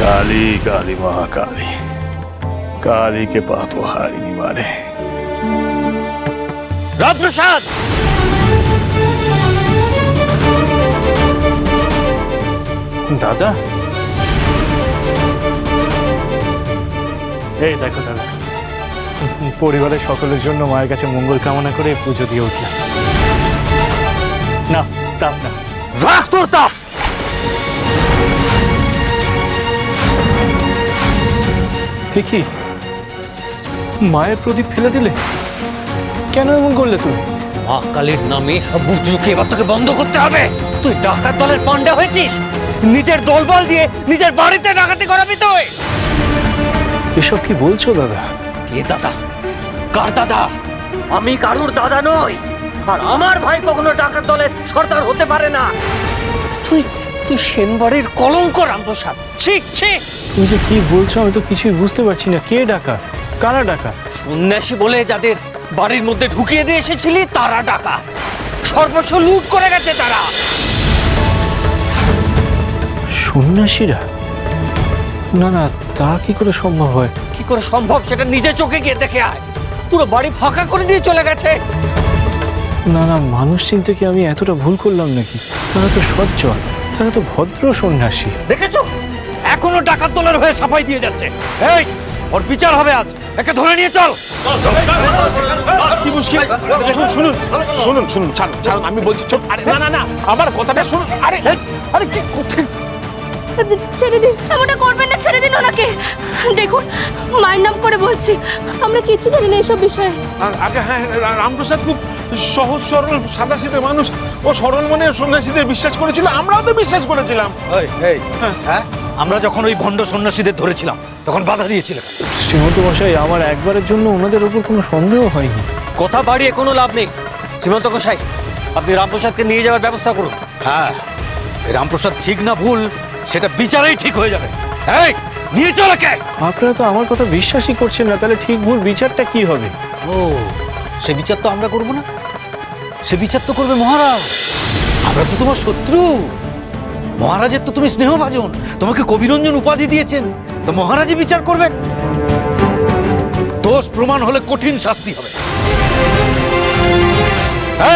काली काली महाकाली काली के पाप हारिनी मारे রাজপ্রসাদ দাদা এই দেখো দাদা পরিবারের সকলের জন্য মায়ের কাছে মঙ্গল কামনা করে পুজো দিয়ে উঠলাম না তাপ না রাখ তোর তাপ এ কি মায়ের প্রদীপ ফেলে দিলে? কেন এমন করলে তুমি? মা কালীর নামে সব বুঝুকে এবার তোকে বন্ধ করতে হবে। তুই ডাকাত দলের পান্ডা হয়েছিস? নিজের দলবল দিয়ে নিজের বাড়িতে ডাকাতি করাবি তুই। এসব কি বলছো দাদা? কে দাদা? কার দাদা? আমি কারুর দাদা নই। আর আমার ভাই কখনো ডাকাত দলের সর্দার হতে পারে না। তুই তুই সেনবাড়ির কলঙ্ক রামপ্রসাদ। ঠিক ঠিক তুমি যে কি বলছো আমি তো কিছুই বুঝতে পারছি না। কে ডাকা? কারা ডাকা? সন্ন্যাসী বলে যাদের বাড়ির মধ্যে ঢুকিয়ে দিয়ে এসেছিলি তারা ডাকা। সর্বস্ব লুট করে গেছে তারা। সন্ন্যাসীরা? না না তা কি করে সম্ভব হয়? কি করে সম্ভব সেটা নিজে চোখে গিয়ে দেখে আয়। পুরো বাড়ি ফাঁকা করে দিয়ে চলে গেছে। না না মানুষ চিনতে কি আমি এতটা ভুল করলাম নাকি? তারা তো সজ্জল তারা তো ভদ্র সন্ন্যাসী। দেখেছ? এখনও ডাকাত দলের হয়ে সাফাই দিয়ে যাচ্ছে। এই ওর বিচার হবে আজ। একে ধরে নিয়ে চল। কি মুশকিল? দেখুন শুনুন শুনুন শুনুন ছাড়ুন ছাড়ুন আমি বলছি ছোট আরে না না না আমার কথাটা শুনুন। আরে এই, আরে কি করছেন? ছেড়ে দিন এমনটা করবেন না ছেড়ে দিন ওনাকে। দেখুন মায়ের নাম করে বলছি আমরা কিচ্ছু জানি না এইসব বিষয়ে। আগে হ্যাঁ রামপ্রসাদ খুব সহজ সরল সাদা সিধে মানুষ ও সরল মনে সন্ন্যাসীদের বিশ্বাস করেছিল আমরাও তো বিশ্বাস করেছিলাম। এই, এই, হ্যাঁ। আমরা যখন ওই ভণ্ড সন্ন্যাসীদের ধরেছিলাম তখন বাধা দিয়েছিলাম শ্রীমন্ত মশাই আমার একবারের জন্য ওনাদের উপর কোনো সন্দেহ হয়নি। কথা বাড়িয়ে কোনো লাভ নেই। শ্রীমন্ত গোসাই আপনি রামপ্রসাদকে নিয়ে যাওয়ার ব্যবস্থা করুন। হ্যাঁ রামপ্রসাদ ঠিক না ভুল সেটা বিচারেই ঠিক হয়ে যাবে। এই নিয়ে চল একে আপনারা তো আমার কথা বিশ্বাসই করছেন না তাহলে ঠিক ভুল বিচারটা কি হবে? ও সে বিচার তো আমরা করব না। সে বিচার তো করবে মহারাজ। আমরা তো তোমার শত্রু। মহারাজের তো তুমি স্নেহভাজন। তোমাকে কবিরঞ্জন উপাধি দিয়েছেন। তো মহারাজই বিচার করবেন। দোষ প্রমাণ হলে কঠিন শাস্তি হবে।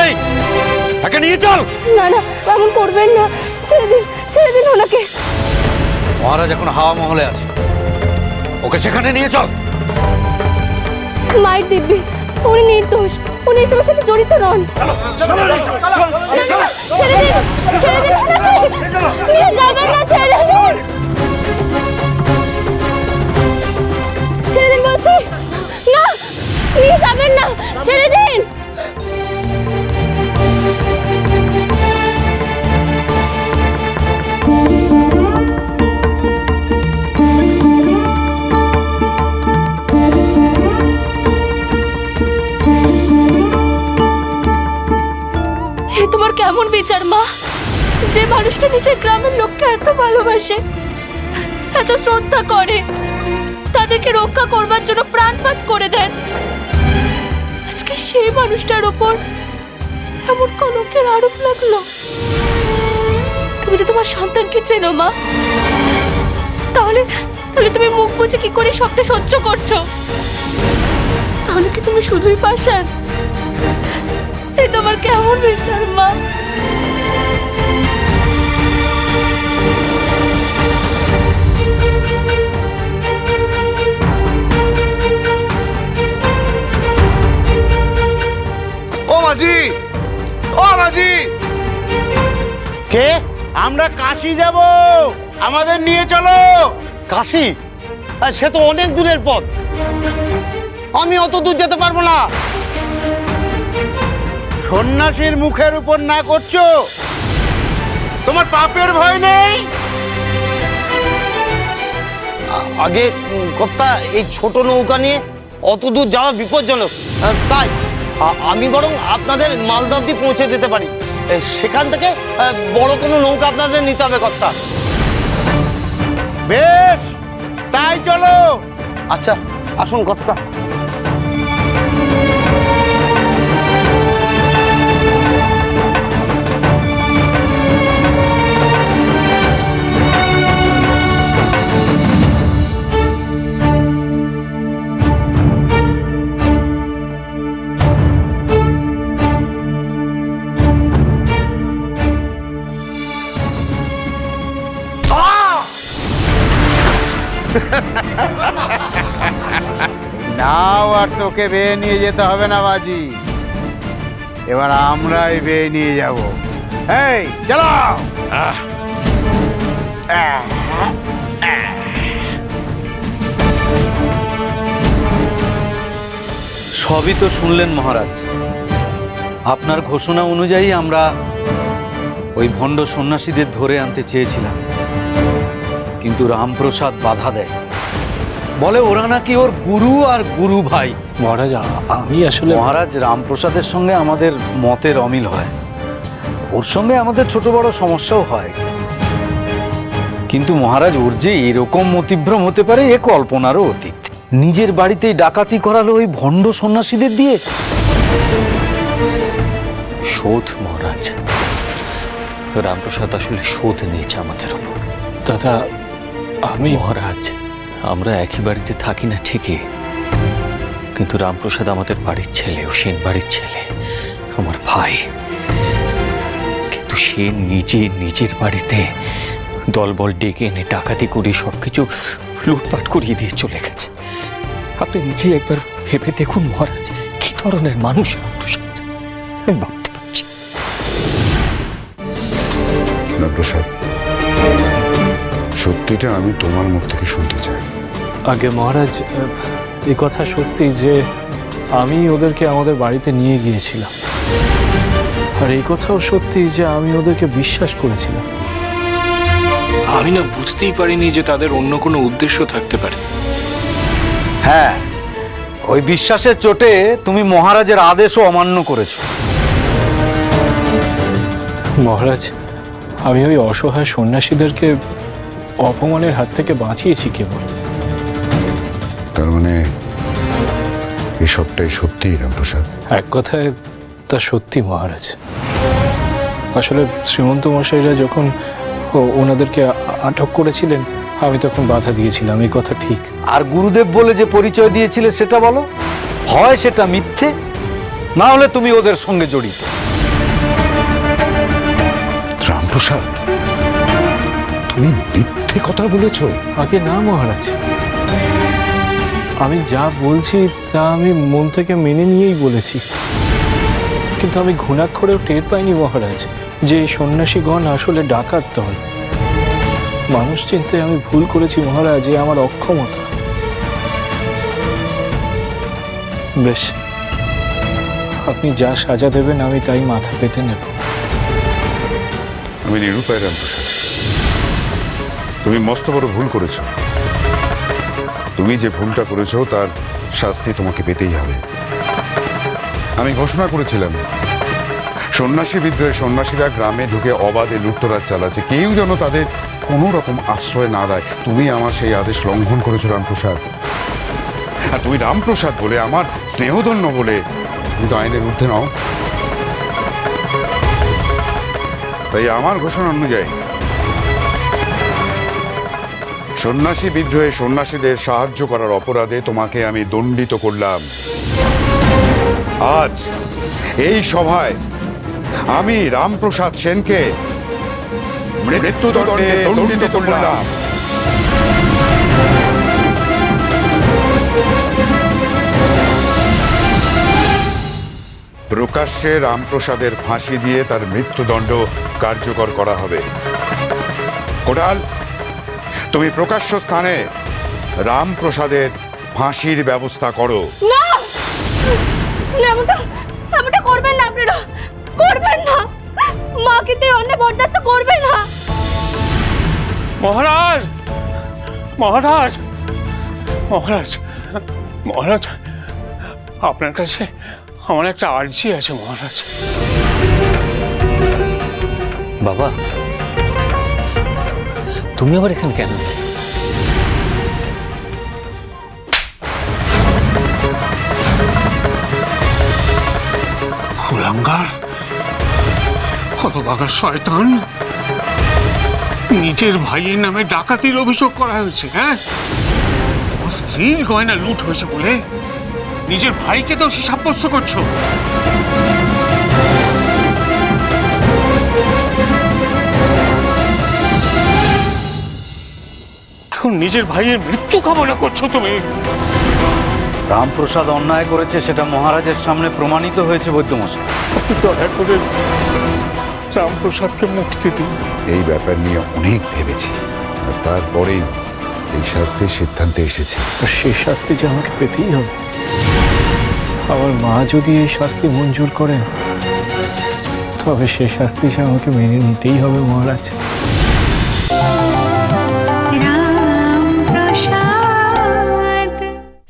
এই একে নিয়ে চল। না না এমন করবেন না। ছেড়ে দিন ছেড়ে দিন ওনাকে। মহারাজ এখন হাওয়া মহলে আছে। ওকে সেখানে নিয়ে চল। মায়ের দিব্যি উনি নির্দোষ। উনি এসবের সাথে জড়িত নন। ছেড়ে দিন ছেড়ে দিন নিয়ে যাবেন না ছেড়ে দিন। ছেড়ে দিন বলছি। না নিয়ে যাবেন না ছেড়ে দিন। কেমন বিচার, মা? যে মানুষটা নিজের গ্রামের লোককে এত ভালোবাসে, এত শ্রদ্ধা করে, তাদেরকে রক্ষা করবার জন্য প্রাণপাত করে দেন। আজকে সেই মানুষটার ওপর এমন কলঙ্কের আরোপ লাগল। তুমি তো তোমার সন্তানকে চেনো, মা। তাহলে তাহলে তুমি মুখ বুঝে কি করে সবটা সহ্য করছ? তাহলে কি তুমি শুধুই পাশান এ তোমার কেমন বিচার মা? ও মাঝি! ও মাঝি! কে? আমরা কাশি যাব। আমাদের নিয়ে চলো। কাশি? আর সে তো অনেক দূরের পথ। আমি অত দূর যেতে পারব না। সন্ন্যাসীর মুখের উপর না করছ? তোমার পাপের ভয় নেই? আগে কর্তা এই ছোট নৌকা নিয়ে অত দূর যাওয়া বিপজ্জনক। তাই আমি বরং আপনাদের মালদা অব্দি পৌঁছে দিতে পারি। সেখান থেকে বড় কোনো নৌকা আপনাদের নিতে হবে কর্তা। বেশ তাই চলো। আচ্ছা আসুন কর্তা। নাও আর তোকে বেয়ে নিয়ে যেতে হবে না বাজি। এবার আমরাই বেয়ে নিয়ে যাব। এই চলো সবই তো শুনলেন মহারাজ। আপনার ঘোষণা অনুযায়ী আমরা ওই ভণ্ড সন্ন্যাসীদের ধরে আনতে চেয়েছিলাম। কিন্তু রামপ্রসাদ বাধা দেয়। বলে ওরা নাকি ওর গুরু আর গুরু ভাই। মহারাজ আমি আসলে মহারাজ রামপ্রসাদের সঙ্গে আমাদের মতের অমিল হয়। ওর সঙ্গে আমাদের ছোট বড় সমস্যাও হয়। কিন্তু মহারাজ ওর যে এরকম মতিভ্রম হতে পারে এ কল্পনারও অতীত। নিজের বাড়িতেই ডাকাতি করালো ওই ভণ্ড সন্ন্যাসীদের দিয়ে। শোধ মহারাজ। রামপ্রসাদ আসলে শোধ নিয়েছে আমাদের ওপর দাদা আমি মহারাজ আমরা একই বাড়িতে থাকি না ঠিকই। কিন্তু রামপ্রসাদ আমাদের বাড়ির ছেলে ও সেন বাড়ির ছেলে, আমার ভাই। কিন্তু সে নিজে নিজের বাড়িতে দলবল ডেকে এনে ডাকাতি করে সব কিছু লুটপাট করিয়ে দিয়ে চলে গেছে। আপনি নিজেই একবার ভেবে দেখুন মহারাজ, কি ধরনের মানুষ রামপ্রসাদ সত্যিটা আমি তোমার মুখ থেকে শুনতে চাই। আগে মহারাজ এই কথা সত্যি যে আমি ওদেরকে আমাদের বাড়িতে নিয়ে গিয়েছিলাম। আর এই কথাও সত্যি যে আমি ওদেরকে বিশ্বাস করেছিলাম। আমি না বুঝতেই পারিনি যে তাদের অন্য কোনো উদ্দেশ্য থাকতে পারে। হ্যাঁ ওই বিশ্বাসের চোটে তুমি মহারাজের আদেশও অমান্য করেছ। মহারাজ আমি ওই অসহায় সন্ন্যাসীদেরকে অপমানের হাত থেকে বাঁচিয়েছি কেবল। তার মানে এসবটাই সত্যি রামপ্রসাদ এক কথায় তা সত্যি মহারাজ। আসলে শ্রীমন্ত মশাইরা যখন ও- ওনাদেরকে আটক করেছিলেন আমি তখন বাধা দিয়েছিলাম এই কথা ঠিক। আর গুরুদেব বলে যে পরিচয় দিয়েছিলে সেটা বলো। হয় সেটা মিথ্যে না হলে তুমি ওদের সঙ্গে জড়িত। রামপ্রসাদ তুমি মিথ্যে কথা বলেছ? আগে না মহারাজ। আমি যা বলছি তা আমি মন থেকে মেনে নিয়েই বলেছি। কিন্তু আমি ঘুণাক্ষরেও টের পাইনি মহারাজ যে এই সন্ন্যাসীগণ আসলে ডাকাত দল। মানুষ চিনতে আমি ভুল করেছি মহারাজ এ আমার অক্ষমতা। বেশ আপনি যা সাজা দেবেন আমি তাই মাথা পেতে নেব। আমি নিরুপায় রামপ্রসাদ। তুমি মস্ত বড় ভুল করেছ। তুমি যে ভুলটা করেছ, তার শাস্তি তোমাকে পেতেই হবে। আমি ঘোষণা করেছিলাম, সন্ন্যাসী বিদ্রোহে সন্ন্যাসীরা গ্রামে ঢুকে অবাধে লুটতরাজ চালাচ্ছে। কেউ যেন তাদের কোনো রকম আশ্রয় না দেয়। তুমি আমার সেই আদেশ লঙ্ঘন করেছ, রামপ্রসাদ। আর তুমি রামপ্রসাদ বলে, আমার স্নেহধন্য বলে তুমি তো আইনের ঊর্ধ্বে নাও। তাই আমার ঘোষণা অনুযায়ী সন্ন্যাসী বিদ্রোহে সন্ন্যাসীদের সাহায্য করার অপরাধে তোমাকে আমি দণ্ডিত করলাম। আজ এই সভায় আমি রামপ্রসাদ সেনকে মৃত্যুদণ্ডে দণ্ডিত করলাম। প্রকাশ্যে রামপ্রসাদের ফাঁসি দিয়ে তার মৃত্যুদণ্ড কার্যকর করা হবে। কোটাল তুমি প্রকাশ্য স্থানে রামপ্রসাদের ফাঁসির ব্যবস্থা করো। না! না, এমনটা এমনটা করবেন না আপনারা। করবেন না। মা কিন্তু এই অন্যায় বরদাস্ত করবে না। মহারাজ! মহারাজ! মহারাজ! মহারাজ! আপনার কাছে আমার একটা আর্জি আছে মহারাজ। বাবা তুমি আবার এখানে কেন? শয়তান? নিজের ভাইয়ের নামে ডাকাতির অভিযোগ করা হয়েছে হ্যাঁ? স্ত্রীর গয়না লুট হয়েছে বলে নিজের ভাইকে দোষী সাব্যস্ত করছ? এখন নিজের ভাইয়ের মৃত্যু কামনা করছ তুমি? রামপ্রসাদ অন্যায় করেছে সেটা মহারাজের সামনে প্রমাণিত হয়েছে বৈদ্যমশাই। দয়া করে রামপ্রসাদকে মুক্তি দিন। এই ব্যাপার নিয়ে অনেক ভেবেছি আর তারপরেই এই শাস্তির সিদ্ধান্তে এসেছি। আর সেই শাস্তি যে আমাকে পেতেই হবে। আমার মা যদি এই শাস্তি মঞ্জুর করেন তবে সে শাস্তি যে আমাকে মেনে নিতেই হবে মহারাজ।